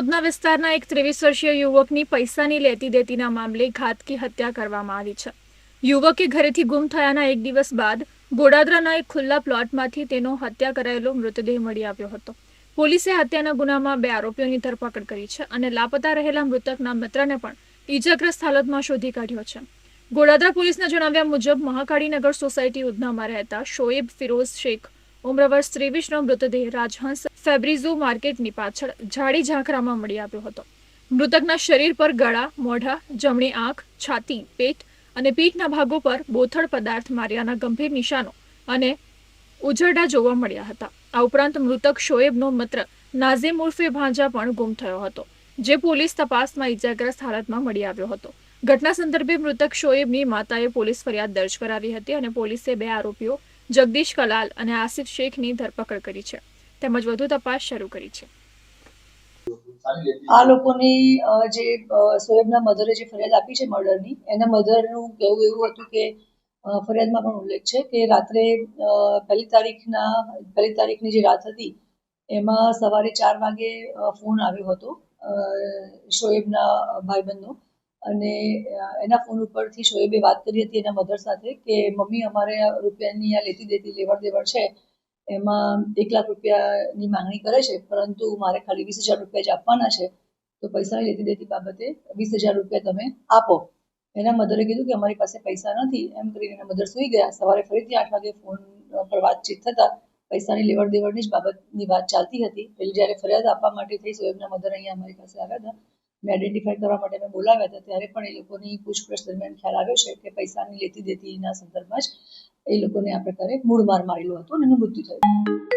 ઉધના વિસ્તારના એક ત્રેવીસ વર્ષીય યુવકની પૈસાની લેતી દેતીના મામલે ઘાતકી હત્યા કરવામાં આવી છે. યુવકે ઘરેથી ગુમ થયાના એક દિવસ બાદ ગોડાદરાના એક ખુલ્લા પ્લોટમાંથી તેનો હત્યા કરાયેલો મૃતદેહ મળી આવ્યો હતો. પોલીસે હત્યાના ગુનામાં બે આરોપીઓની ધરપકડ કરી છે અને લાપતા રહેલા મૃતકના મિત્રને પણ ઈજાગ્રસ્ત હાલતમાં શોધી કાઢ્યો છે. ગોડાદરા પોલીસના જણાવ્યા મુજબ મહાકાળીનગર સોસાયટી ઉધનામાં રહેતા શોએબ ફિરોઝ શેખ ઉમ્ર વર્ષ ત્રેવીસનો મૃતદેહ રાજહંસ ફેબ્રિઝો માર્કેટની પાછળ ઝાડી ઝાંખરામાં મળી આવ્યો હતો. મૃતકના શરીર પર ગળા, મોઢા, જમણી આંખ, છાતી, પેટ અને પીઠના ભાગો પર બોથડ પદાર્થ માર્યાના ગંભીર નિશાનો અને ઉજરડા જોવા મળ્યા હતા. આ ઉપરાંત મૃતક શોએબનો મિત્ર નાઝીમ ઉર્ફે ભાંજા પણ ગુમ થયો હતો, જે પોલીસ તપાસમાં ઇજાગ્રસ્ત હાલતમાં મળી આવ્યો હતો. ઘટના સંદર્ભે મૃતક શોએબની માતાએ પોલીસ ફરિયાદ દર્જ કરાવી હતી અને પોલીસે બે આરોપીઓ જગદીશ કલાલ અને આસિફ શેખની ધરપકડ કરી છે. તેમજ વધુ તપાસ શરૂ કરી છે. આ લોકોની જે સોએબના મધરે જે ફરિયાદ આપી છે મર્ડરની, એના મધરનું કહેવું એવું હતું કે ફરિયાદમાં પણ ઉલ્લેખ છે કે રાત્રે પહેલી તારીખના, પહેલી તારીખની જે રાત હતી, એમાં સવારે ચાર વાગે ફોન આવ્યો હતો શોએબના ભાઈબંધનો. અને એના ફોન ઉપરથી શોએબે વાત કરી હતી એના મધર સાથે કે, મમ્મી, અમારે રૂપિયાની આ લેતી દેતી લેવડ દેવડ છે. એમાં એક લાખ રૂપિયાની માંગણી કરે છે, પરંતુ મારે ખાલી વીસ હજાર રૂપિયા જ આપવાના છે. તો પૈસાની લેતી દેતી બાબતે વીસ હજાર રૂપિયા તમે આપો. એના મધરે કીધું કે, અમારી પાસે પૈસા નથી. એમ કરીને એના મધર સૂઈ ગયા. સવારે ફરીથી આઠ વાગે ફોન પર વાતચીત થતા પૈસાની લેવડ દેવડની જ બાબતની વાત ચાલતી હતી. એટલે જ્યારે ફરિયાદ આપવા માટે થઈ સોએબના મધર અહીંયા અમારી પાસે આવ્યા હતા. મેં આઈડેન્ટિફાઈ કરવા માટે મેં બોલાવ્યા હતા, ત્યારે પણ એ લોકોની પૂછપરછ દરમિયાન ખ્યાલ આવ્યો છે કે પૈસાની લેતી દેતીના સંદર્ભમાં જ એ લોકોને આ પ્રકારે મૂળ માર મારેલો હતો અને એનું મૃત્યુ થયું.